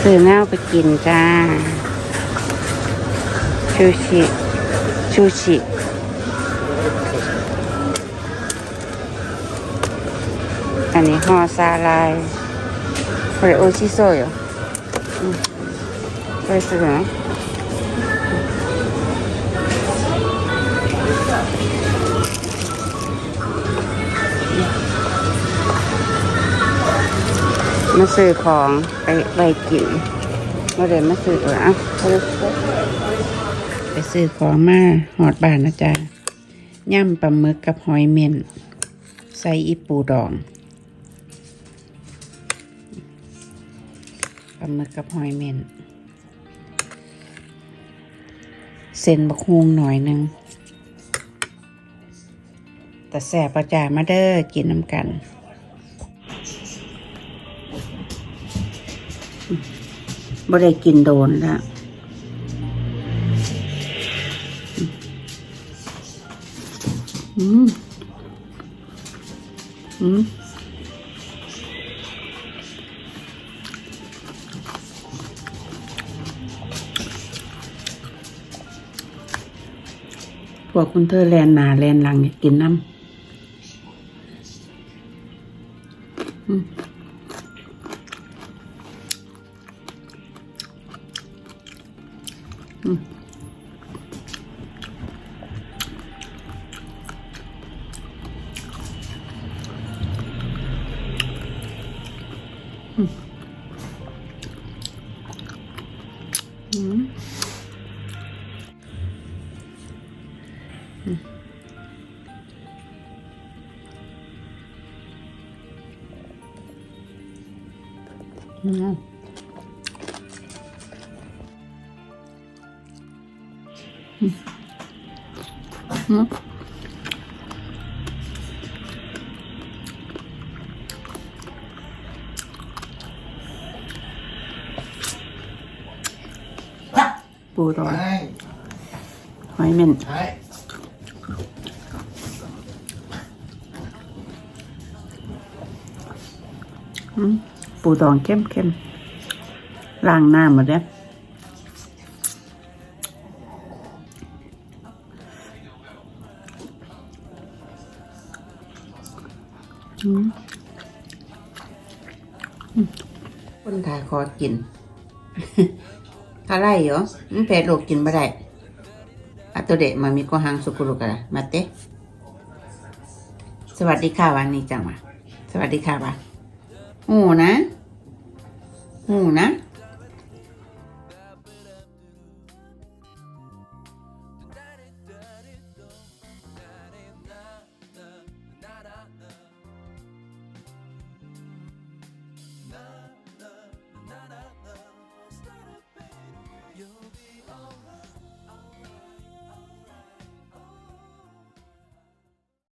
ซื้อแนวไปกินจ้า ชูชิ ชูชิ อันนี้ห่อซาลายこれ美味しそうよ。うん。これするの มาซื้อของไปไปกินมาเดินมาซื้อตัวอะไปซื้อของมาหอดบ้านนะจ๊ะย่ำปลาหมึกกับหอยเม่นใส่อีปูดองปลาหมึกกับหอยเม่นเส้นบักฮวงหน่อยหนึ่งแต่แสบประจามาเด้อกินน้ำกัน บ่ได้กินโดนละอืม อืมพวกคุณเธอแลนหนาแลนหลังเนี่ยกินน้ำ อืมอืมอื ปูดองใช่หอยเม่นใช่อืมปูดองเข้มเข้มล้างน้ำหมดแล้ว คนถ่ายคอกินอะไรเหรอมันแผลโลกกินบ่ได้อะตัวเด็กมามีก็หังสุกุรุกะมาเตะสวัสดีค่ะวันนี้จังวะสวัสดีค่ะวะหูนะหูนะ